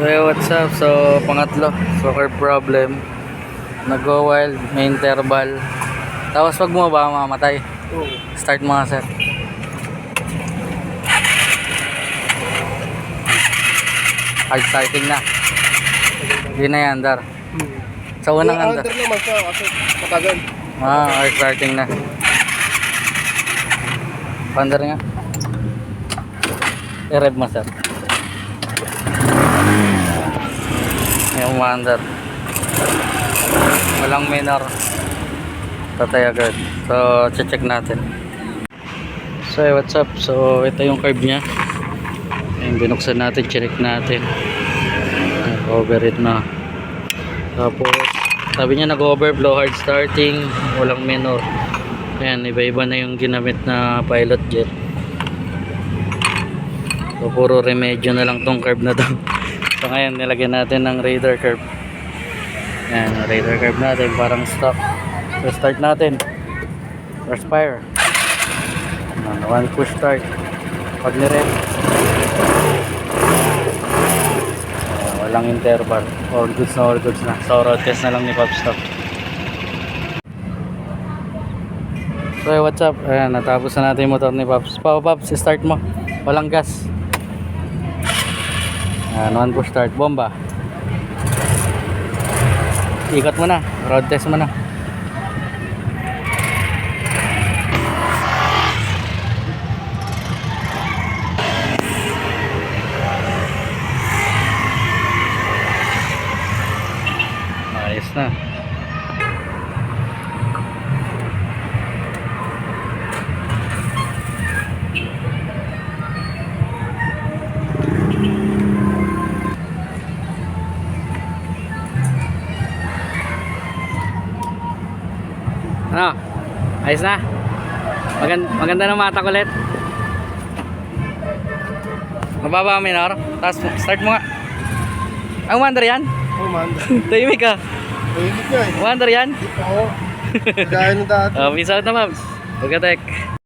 So hey, what's up? So pangatlo, soccer problem. Nag-go wild, may interval. Tapos pag bumaba, mamatay. Start mga sir. Hard starting na. Hindi na yan, Dar. Sa unang Yung andar. under naman siya kasi matagal. Ah, hard starting na. Pandar nga. I-rev mo, sir. Yung mandar. Walang minor. Tatay agad. So, check natin. So, hey, what's up? So, ito yung curve niya. Ayun, binuksan natin, check natin. Nag-overheat na. Tapos, sabi niya nag-overflow, hard starting, walang minor. Ayan, iba-iba na yung ginamit na pilot jet. So, puro remedyo na lang tong curve na to. So, ngayon, nilagyan natin ng radar curve. Ayan, radar curve natin, parang stock. So, start natin. First fire. Ayan, one push start. Pag nirep. Ayan, walang interval. All goods na, all goods na. So, road test na lang ni Pop Stop. So, what's up? Ayan, natapos na natin yung motor ni Pops. Pao, Pops, start mo. Walang gas. Ayan, one push start. Bomba. Ikot mo na. Road test mo na. Ayos na. Ano? Ayos na? Maganda, maganda ng mata ulit. Mababa ang minor. Tapos start mo nga. Ang wonder yan? Oh man. Tahimik ka. Tahimik nga eh. Wonder yan? Oo. Gaya ng dati. Uh, peace out na, Mabs. Pagkatek.